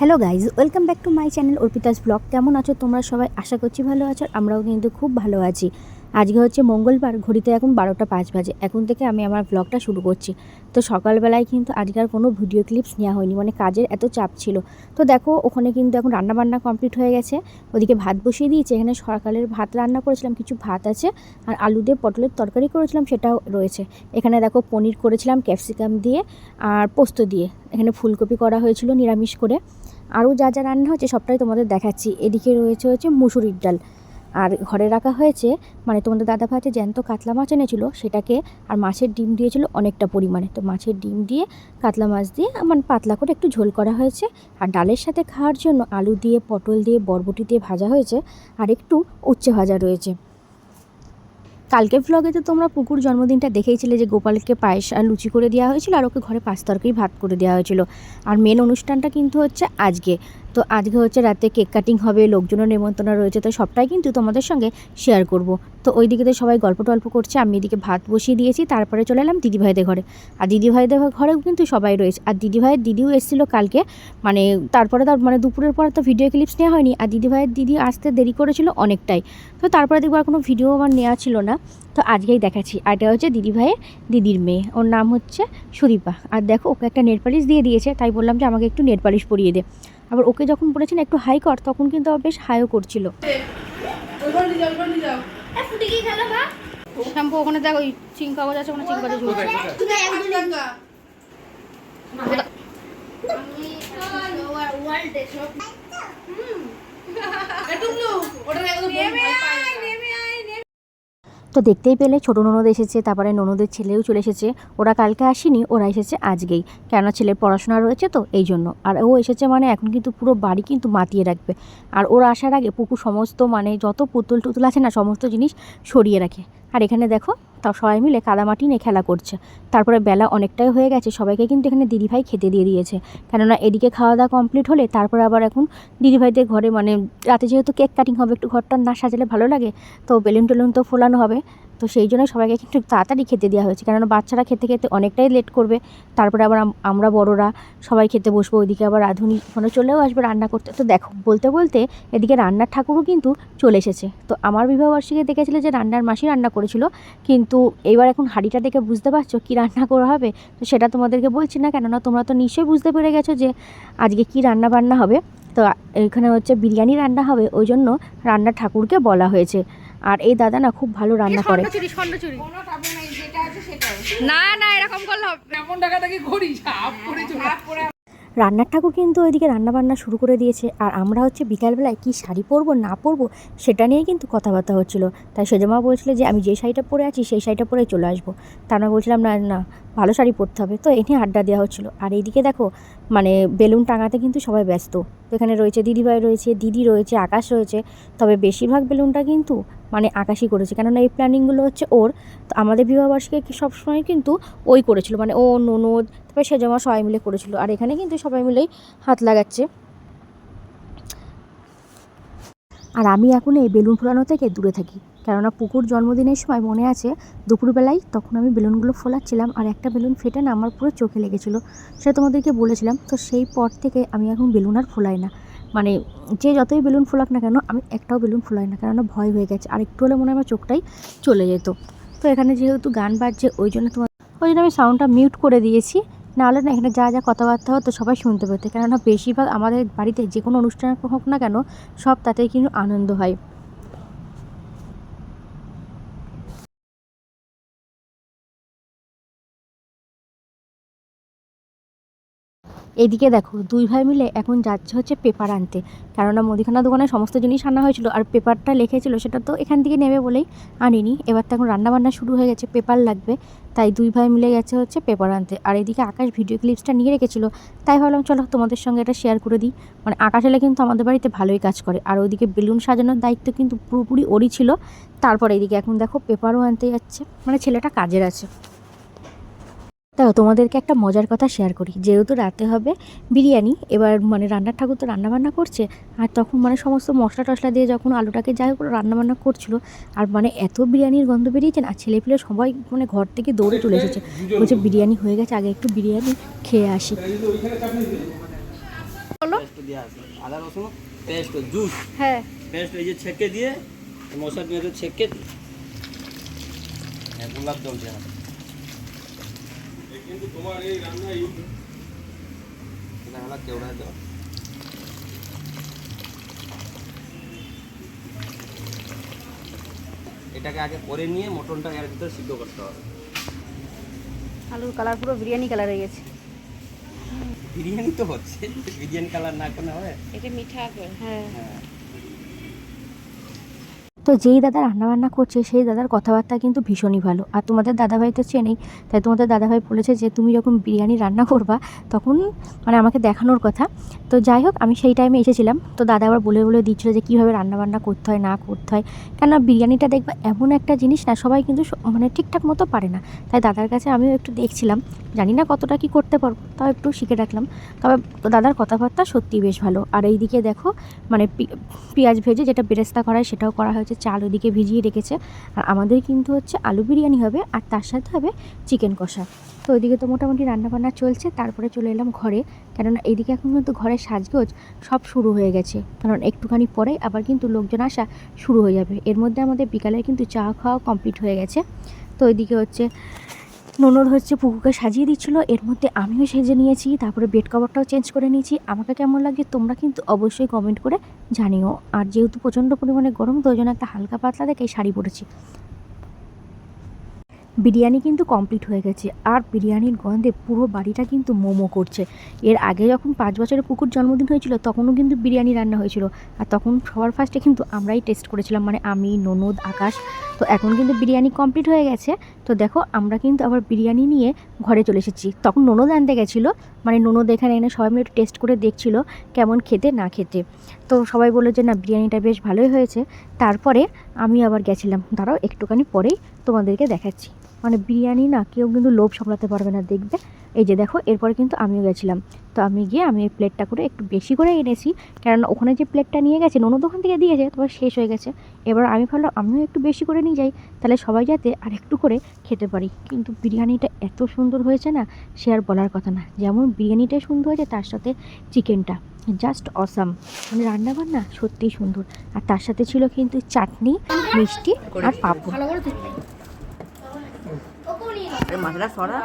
Hello guys welcome back to my channel Arpita's blog কেমন আছো তোমরা সবাই? আশা করছি ভালো আছো আমরাও কিন্তু খুব ভালো আছি। আজকে হচ্ছে মঙ্গলবার, ঘড়িতে এখন বারোটা পাঁচ বাজে। এখন থেকে আমি আমার ব্লগটা শুরু করছি। তো সকালবেলায় কিন্তু আজকে আর কোনো ভিডিও ক্লিপস নেওয়া হয়নি মানে কাজের এত চাপ ছিল। তো দেখো, ওখানে কিন্তু এখন রান্নাবান্না কমপ্লিট হয়ে গেছে। ওদিকে ভাত বসিয়ে দিয়েছে, এখানে সকালের ভাত রান্না করেছিলাম, কিছু ভাত আছে। আর আলু দিয়ে পটলের তরকারি করেছিলাম, সেটাও রয়েছে। এখানে দেখো, পনির করেছিলাম ক্যাপসিকাম দিয়ে, আর পোস্ত দিয়ে। এখানে ফুলকপি করা হয়েছিল নিরামিষ করে। আরও যা যা রান্না হচ্ছে সবটাই তোমাদের দেখাচ্ছি। এদিকে রয়েছে হচ্ছে মুসুরির ডাল। আর ঘরে রাখা হয়েছে মানে তোমাদের দাদা ভাইতে জ্যান্ত কাতলা মাছ এনেছিল, সেটাকে আর মাছের ডিম দিয়েছিল অনেকটা পরিমাণে। তো মাছের ডিম দিয়ে কাতলা মাছ দিয়ে মানে পাতলা করে একটু ঝোল করা হয়েছে। আর ডালের সাথে খাওয়ার জন্য আলু দিয়ে, পটল দিয়ে, বরবটি দিয়ে ভাজা হয়েছে। আর একটু উচ্ছে ভাজা রয়েছে। কালকে ভ্লগে তো তোমরা পুকুর জন্মদিনটা দেখেইছিলে যে গোপালকে পায়েস আর লুচি করে দেওয়া হয়েছিল আর ওকে ঘরে পাঁচ তরকারি ভাত করে দেওয়া হয়েছিল। আর মেন অনুষ্ঠানটা কিন্তু হচ্ছে আজকে। তো আজকে হচ্ছে রাতে কেক কাটিং হবে, লোকজনের নেমন্তন্ন রয়েছে, তো সবটাই কিন্তু তোমাদের সঙ্গে শেয়ার করব। তো ওই দিকে তো সবাই গল্প টল্প করছে, আমি এদিকে ভাত বসিয়ে দিয়েছি, তারপরে চলে এলাম দিদিভাইদের ঘরে। আর দিদিভাইদের ঘরেও কিন্তু সবাই রয়েছে। আর দিদিভাইয়ের দিদিও এসেছিল কালকে মানে তারপরে তার মানে দুপুরের পর তো ভিডিও ক্লিপস নেওয়া হয়নি, আর দিদিভাইয়ের দিদি আসতে দেরি করেছিল অনেকটাই। তো তারপরে দেখব আর কোনো ভিডিও আমার নেওয়া ছিল না। তো আজকেই দেখাচ্ছি। আর এটা হচ্ছে দিদিভাইয়ের দিদির মেয়ে, ওর নাম হচ্ছে সুদীপা। আর দেখো, ওকে একটা নেট পালিশ দিয়ে দিয়েছে, তাই বললাম যে আমাকে একটু নেট পালিশ পরিয়ে দে। আবার ওকে যখন বলেছেন একটু হাই কর তখন কিন্তু আবার বেশ হাইও করছিল। শ্যাম্পু ওখানে দেখ ওই চিং কাগজ আছে ওখানে চিং কাগজ ঝুলছে তো দেখতেই পেলে, ছোটো ননদ এসেছে, তারপরে ননদের ছেলেও চলে এসেছে। ওরা কালকে আসেনি, ওরা এসেছে আজকেই। কেননা ছেলের পড়াশোনা রয়েছে তো, এই জন্য। আর ও এসেছে মানে এখন কিন্তু পুরো বাড়ি কিন্তু মাতিয়ে রাখবে। আর ওরা আসার আগে পুকুর সমস্ত মানে যত পুতুল টুতুল আছে না, সমস্ত জিনিস সরিয়ে রাখে। আর এখানে দেখো, তাও সবাই মিলে কাদামাটি নিয়ে খেলা করছে। তারপরে বেলা অনেকটাই হয়ে গেছে, সবাইকে কিন্তু এখানে দিদিভাই খেতে দিয়ে দিয়েছে। কেননা এদিকে খাওয়া দাওয়া কমপ্লিট হলে তারপরে আবার এখন দিদিভাইদের ঘরে মানে রাতে যেহেতু কেক কাটিং হবে, একটু ঘরটা না সাজালে ভালো লাগে, তো বেলুন টেলুন তো ফোলানো হবে। তো সেই জন্য সবাইকে একটু তাড়াতাড়ি খেতে দেওয়া হয়েছে। কেননা বাচ্চারা খেতে খেতে অনেকটাই লেট করবে। তারপরে আবার আমরা বড়রা সবাই খেতে বসবো। ওইদিকে আবার রাঁধুনি ওখানে চলেও আসবে রান্না করতে। তো দেখো, বলতে বলতে এদিকে রান্নার ঠাকুরও কিন্তু চলে এসেছে। তো আমার বিবাহবার্ষিকী দেখেছিল যে রান্নার মাসি রান্না করেছিল। কিন্তু এবার এখন হাঁড়িটা দেখে বুঝতে পারছ কী রান্না করা হবে? তো সেটা তোমাদেরকে বলছি না। কেননা তোমরা তো নিশ্চয়ই বুঝতে পেরে গেছো যে আজকে কি রান্না বান্না হবে। তো এখানে হচ্ছে বিরিয়ানি রান্না হবে। ওই জন্য রান্নার ঠাকুরকে বলা হয়েছে। আর এই দাদা না খুব ভালো রান্না করে। না না এরকম করলে হবে রান্নার ঠাকুর কিন্তু ওইদিকে রান্নাবান্না শুরু করে দিয়েছে। আর আমরা হচ্ছে বিকালবেলায় কি শাড়ি পরবো না পরবো সেটা নিয়েই কিন্তু কথাবার্তা হচ্ছিল। তাই সেজমা বলছিল যে আমি যে শাড়িটা পরে আছি সেই শাড়িটা পরে চলে আসব। তা আমরা বলছিলাম না না ভালো শাড়ি পরতে হবে। তো এনে আড্ডা দেওয়া হচ্ছিল। আর এইদিকে দেখো মানে বেলুন টাঙাতে কিন্তু সবাই ব্যস্ত। তো এখানে রয়েছে দিদিভাই রয়েছে, দিদি রয়েছে, আকাশ রয়েছে। তবে বেশিরভাগ বেলুনটা কিন্তু মানে আকাশই করেছে। কেননা এই প্ল্যানিংগুলো হচ্ছে ওর। তো আমাদের বিবাহবার্ষিকী কি সবসময় কিন্তু ওই করেছিল। মানে ও, ননদ, তারপরে সে জমা সবাই মিলে করেছিল। আর এখানে কিন্তু সবাই মিলেই হাত লাগাচ্ছে। আর আমি এখন এই বেলুন ফোলানো থেকে দূরে থাকি। কেননা পুকুর জন্মদিনের সময় মনে আছে, দুপুরবেলায় তখন আমি বেলুনগুলো ফোলাচ্ছিলাম আর একটা বেলুন ফেটে না আমার পুরো চোখে লেগেছিলো। সেটা তোমাদেরকে বলেছিলাম। তো সেই পর থেকে আমি এখন বেলুন আর ফোলাই না। মানে যে যতই বেলুন ফোলাক না কেন, আমি একটাও বেলুন ফোলাই না। কেননা ভয় হয়ে গেছে। আর একটু হলে মনে হয় আমার চোখটাই চলে যেত। তো এখানে যেহেতু গান বাজছে, ওই জন্য তোমার ওই জন্য আমি সাউন্ডটা মিউট করে দিয়েছি। নাহলে না এখানে যা যা কথাবার্তা হতো সবাই শুনতে পেতে। কেননা বেশিরভাগ আমাদের বাড়িতে যে কোনো অনুষ্ঠান হোক না কেন, সব তাতেই কিন্তু আনন্দ হয়। এদিকে দেখো, দুই ভাই মিলে এখন যাচ্ছে হচ্ছে পেপার আনতে। কেননা মুদিখানা দোকানে সমস্ত জিনিস আনা হয়েছিল আর পেপারটা লিখেছিল সেটা তো এখান থেকে নেবে বলেই আনিনি। এবার তো এখন রান্নাবান্না শুরু হয়ে গেছে পেপার লাগবে। তাই দুই ভাই মিলে গেছে হচ্ছে পেপার আনতে। আর এদিকে আকাশ ভিডিও ক্লিপসটা নিয়ে রেখেছিল। তাই ভাবলাম চলো তোমাদের সঙ্গে এটা শেয়ার করে দিই। মানে আকাশ এলে কিন্তু আমাদের বাড়িতে ভালোই কাজ করে। আর ওইদিকে বেলুন সাজানোর দায়িত্ব কিন্তু পুরোপুরি ওরই ছিল। তারপরে এদিকে এখন দেখো পেপারও আনতে যাচ্ছে। মানে ছেলেটা কাজের আছে। তাও তোমাদেরকে একটা মজার কথা শেয়ার করি। যেহেতু রাতে হবে বিরিয়ানি এবার মানে রান্নার ঠাকুর তো রান্নাবান্না করছে আর তখন মানে সমস্ত মশলা টশলা দিয়ে যখন আলুটাকে যাই হোক রান্নাবান্না করছিল আর মানে এত বিরিয়ানির গন্ধ বেরিয়েছে না ছেলেপিলে সবাই মানে ঘর থেকে দৌড়ে চলে এসেছে। বলছে বিরিয়ানি হয়ে গেছে আগে একটু বিরিয়ানি খেয়ে আসি। পেস্ট দেওয়া আছে আদা রসুন পেস্ট জুস হ্যাঁ। পেস্ট এই যে ছেঁকে দিয়ে মশলা পেঁয়াজ ছেঁকে দিয়ে। হ্যাঁ গোলাপ জল হলো এটাকে আগে করে নিয়ে মটনটা এর ভিতরে সিদ্ধ করতে হবে। আলুর কালার পুরো বিরিয়ানি কালার হয়ে গেছে। বিরিয়ানি তো হচ্ছে বিরিয়ানি কালার না করলে হবে। এটা মিঠা হ্যাঁ। হ্যাঁ। তো যেই দাদা রান্নাবান্না করছে, সেই দাদার কথাবার্তা কিন্তু ভীষণই ভালো। আর তোমাদের দাদাভাই তো চেনেই, তাই তোমাদের দাদাভাই বলেছে যে, তুমি যখন বিরিয়ানি রান্না করবা, তখন মানে আমাকে দেখানোর কথা। তো যাই হোক, আমি সেই টাইমে এসেছিলাম। তো দাদা আবার বলে বলে দিচ্ছিল যে, কীভাবে রান্নাবান্না করতে হয়, না করতে হয়? কেন বিরিয়ানিটা দেখবা এমন একটা জিনিস না, সবাই কিন্তু মানে ঠিকঠাক মতো পারে না। তাই দাদার কাছে আমিও একটু দেখছিলাম। জানি না কতটা কি করতে পারব, তাও একটু শিখে রাখলাম। তবে দাদার কথাবার্তা সত্যিই বেশ ভালো। আর এইদিকে দেখো মানে পেঁয়াজ ভেজে যেটা বেরেস্তা করা হয়, সেটাও করা হয়েছে। চাল ওদিকে ভিজিয়ে রেখেছে। আর আমাদের কিন্তু হচ্ছে আলু বিরিয়ানি হবে, আর তার সাথে হবে চিকেন কষা। তো ওইদিকে তো মোটামুটি রান্নাবান্না চলছে, তারপরে চলে এলাম ঘরে। কেননা এইদিকে এখন কিন্তু ঘরের সাজগোজ সব শুরু হয়ে গেছে। কারণ একটুখানি পরে আবার কিন্তু লোকজন আসা শুরু হয়ে যাবে। এর মধ্যে আমাদের বিকালে কিন্তু চা খাওয়া কমপ্লিট হয়ে গেছে। তো ওইদিকে হচ্ছে ননদ হচ্ছে পুকুরকে সাজিয়ে দিচ্ছিল। এর মধ্যে আমিও সেজে নিয়েছি, তারপরে বেড কভারটাও চেঞ্জ করে নিয়েছি। আমাকে কেমন লাগে তোমরা কিন্তু অবশ্যই কমেন্ট করে জানিও। আর যেহেতু প্রচণ্ড পরিমাণে গরম, তো ওই একটা হালকা পাতলা দেখে শাড়ি পরেছি। বিরিয়ানি কিন্তু কমপ্লিট হয়ে গেছে। আর বিরিয়ানির গন্ধে পুরো বাড়িটা কিন্তু মোমো করছে। এর আগে যখন পাঁচ বছরের পুকুর জন্মদিন হয়েছিল, তখনও কিন্তু বিরিয়ানি রান্না হয়েছিল। আর তখন সবার ফার্স্টে কিন্তু আমরাই টেস্ট করেছিলাম মানে আমি, ননদ, আকাশ। তো এখন কিন্তু বিরিয়ানি কমপ্লিট হয়ে গেছে। তো দেখো, আমরা কিন্তু আবার বিরিয়ানি নিয়ে ঘরে চলে এসেছি। তখন ননদ আনতে গেছিল মানে ননদ এখানে এনে সবাই মিলে টেস্ট করে দেখছিল, কেমন খেতে, না খেতে। তো সবাই বলল যে, না, বিরিয়ানিটা বেশ ভালোই হয়েছে। তারপরে আমি আবার গেছিলাম। দাঁড়াও, একটুখানি পরেই তোমাদেরকে দেখাচ্ছি। মানে বিরিয়ানি না কেউ কিন্তু লোভ সামলাতে পারবে না দেখবে। এই যে দেখো, এরপরে কিন্তু আমিও গেছিলাম। তো আমি গিয়ে আমি এই প্লেটটা করে একটু বেশি করে এনেছি। কারণ ওখানে যে প্লেটটা নিয়ে গেছে, ননদ ওখান থেকে দিয়েছে তোমার শেষ হয়ে গেছে। এবার আমি ভাবলাম, আমিও একটু বেশি করে নিয়ে যাই, তাহলে সবাই যাতে আর একটু করে খেতে পারি। কিন্তু বিরিয়ানিটা এত সুন্দর হয়েছে না, সে আর বলার কথা না। যেমন বিরিয়ানিটা সুন্দর হয়েছে, তার সাথে চিকেনটা। Just awesome. মানে রান্নাবান্না সত্যিই সুন্দর। আর তার সাথে ছিল কিন্তু চাটনি, মিষ্টি আর পাঁপড়। করে সরা।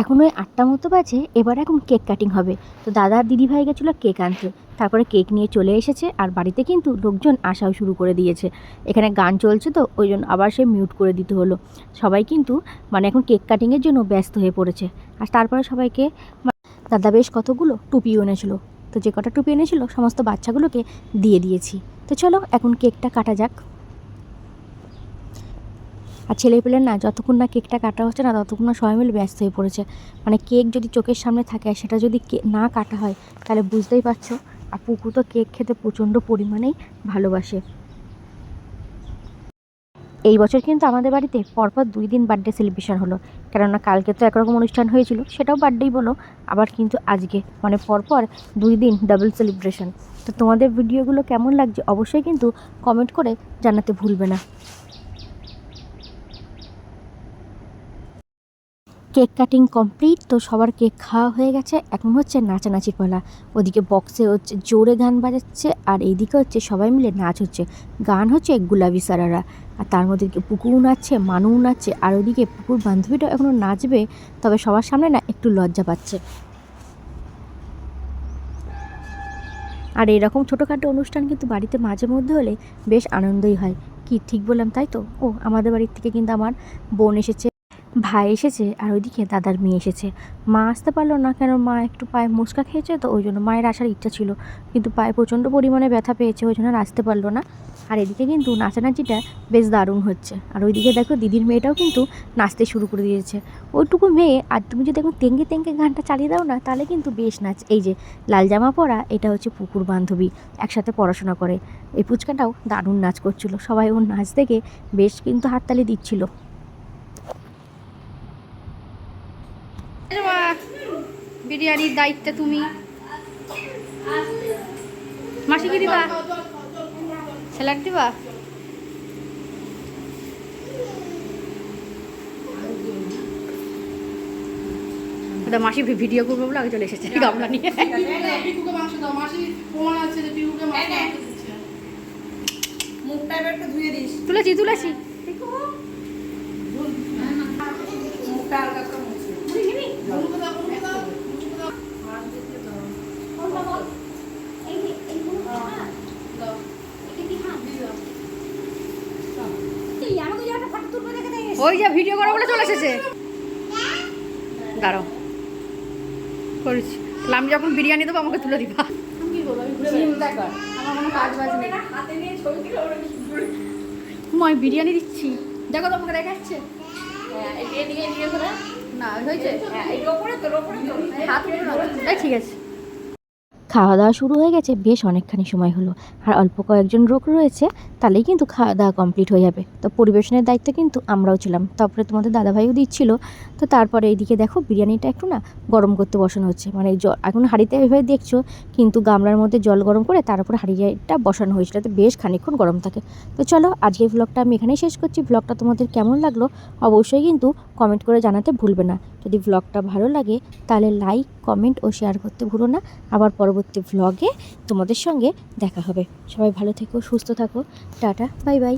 এখন ওই আটটা মতো বাজে, এবার এখন কেক কাটিং হবে তো দাদা আর দিদিভাই গেছিল কেক আনতে তারপরে কেক নিয়ে চলে এসেছে আর বাড়িতে কিন্তু লোকজন আসাও শুরু করে দিয়েছে। এখানে গান চলছে তো, ওই জন্য আবার সে মিউট করে দিতে হলো। সবাই কিন্তু মানে এখন কেক কাটিংয়ের জন্য ব্যস্ত হয়ে পড়েছে। আর তারপরে সবাইকে দাদা বেশ কতগুলো টুপিও এনেছিল। তো যে কটা টুপি এনেছিল, সমস্ত বাচ্চাগুলোকে দিয়ে দিয়েছি। তো চলো এখন কেকটা কাটা যাক। আর ছেলে পেলের না, যতক্ষণ না কেকটা কাটা হচ্ছে না, ততক্ষণ না সবাই মিলে ব্যস্ত হয়ে পড়েছে। মানে কেক যদি চোখের সামনে থাকে আর সেটা যদি না কাটা হয়, তাহলে বুঝতেই পারছ। আর পুকু তো কেক খেতে প্রচণ্ড পরিমাণেই ভালোবাসে। এই বছর কিন্তু আমাদের বাড়িতে পরপর দুই দিন বার্থডে সেলিব্রেশন হলো। কেননা কালকে তো একরকম অনুষ্ঠান হয়েছিল, সেটাও বার্থডেই বলো। আবার কিন্তু আজকে মানে পরপর দুই দিন ডাবল সেলিব্রেশন তো তোমাদের ভিডিওগুলো কেমন লাগছে অবশ্যই কিন্তু কমেন্ট করে জানাতে ভুলবে না। কেক কাটিং কমপ্লিট তো সবার কেক খাওয়া হয়ে গেছে। এখন হচ্ছে নাচানাচির পালা। ওদিকে বক্সে হচ্ছে জোরে গান বাজাচ্ছে, আর এইদিকে হচ্ছে সবাই মিলে নাচ হচ্ছে। গান হচ্ছে গুলাবি সারারা। আর তার মধ্যে পুকুরও নাচছে, মানুও নাচছে, আর ওদিকে পুকুর বান্ধবীটাও এখনও নাচবে, তবে সবার সামনে না একটু লজ্জা পাচ্ছে। আর এরকম ছোটোখাটো অনুষ্ঠান কিন্তু বাড়িতে মাঝে মধ্যে হলে বেশ আনন্দই হয়। কি ঠিক বললাম তাই তো? ও, আমাদের বাড়ির থেকে কিন্তু আমার বোন এসেছে। ভাই এসেছে আর ওইদিকে দাদার মেয়ে এসেছে। মা আসতে পারল না কেন? মা একটু পায়ে মুচকা খেয়েছে তো ওই জন্য মায়ের আসার ইচ্ছা ছিল। কিন্তু পায়ে প্রচণ্ড পরিমাণে ব্যথা পেয়েছে, ওই জন্য আর আসতে পারল না। আর এদিকে কিন্তু নাচানাচিটা বেশ দারুণ হচ্ছে। আর ওইদিকে দেখো দিদির মেয়েটাও কিন্তু নাচতে শুরু করে দিয়েছে। ওইটুকু মেয়ে, আর তুমি যদি এখন তেঙ্গে তেঙ্গে গানটা চালিয়ে দাও না, তাহলে কিন্তু বেশ নাচ। এই যে লাল জামা পরা, এটা হচ্ছে পুকুর বান্ধবী, একসাথে পড়াশোনা করে। এই পুচকাটাও দারুণ নাচ করছিল। সবাই ওর নাচ দেখে বেশ কিন্তু হাততালি দিচ্ছিল। বিরিয়ানির দায়িত্বে তুমি? মাসি কি দিবা? স্যালাড দিবা? ওটা মাসি ভিডিও করবে বলে আগে চলে এসেছে, গামলা নিয়ে। তুলেছি মাংস দাও মাসি প্রমাণ আছে যে পিকুকে মাংস আনতে দিচ্ছে মুখটা এবার একটু ধুয়ে দিস তুলেছি তুলেছি মুখটা হালকা করে মুছে মুখে দাও মুখে দাও মুখে দাও দাও ওই যে ভিডিও করো বলে চলে এসেছে। দাঁড়াও। করেছি। তাহলে আমি যখন বিরিয়ানি দেবো আমাকে তুলে দিবা। মই বিরিয়ানি দিচ্ছি। দেখো তোমাকে দেখাচ্ছে। হ্যাঁ না হয়েছে। হ্যাঁ ঠিক আছে। খাওয়া দাওয়া শুরু হয়ে গেছে, বেশ অনেকখানি সময় হলো। আর অল্প কয়েকজন লোক রয়েছে, তাহলেই কিন্তু খাওয়া দাওয়া কমপ্লিট হয়ে যাবে। তো পরিবেশনের দায়িত্ব কিন্তু আমরাও ছিলাম। তারপরে তোমাদের দাদাভাইও দিচ্ছিল। তো তারপরে এইদিকে দেখো, বিরিয়ানিটা একটু না গরম করতে বসানো হচ্ছে। মানে এখন হাঁড়িতে এভাবে দেখছ, কিন্তু গামলার মধ্যে জল গরম করে তার উপরে হাঁড়িটা বসানো হয়েছিল তো বেশ খানিকক্ষণ গরম থাকে। তো চলো, আজকের ব্লগটা আমি এখানেই শেষ করছি। ব্লগটা তোমাদের কেমন লাগল, অবশ্যই কিন্তু কমেন্ট করে জানাতে ভুলবে না। যদি ব্লগটা ভালো লাগে, তাহলে লাইক কমেন্ট ও শেয়ার করতে ভুলো না। আবার পরবর্তী ভ্লগে তোমাদের সঙ্গে দেখা হবে। সবাই ভালো থেকো সুস্থ থাকো। Tata bye bye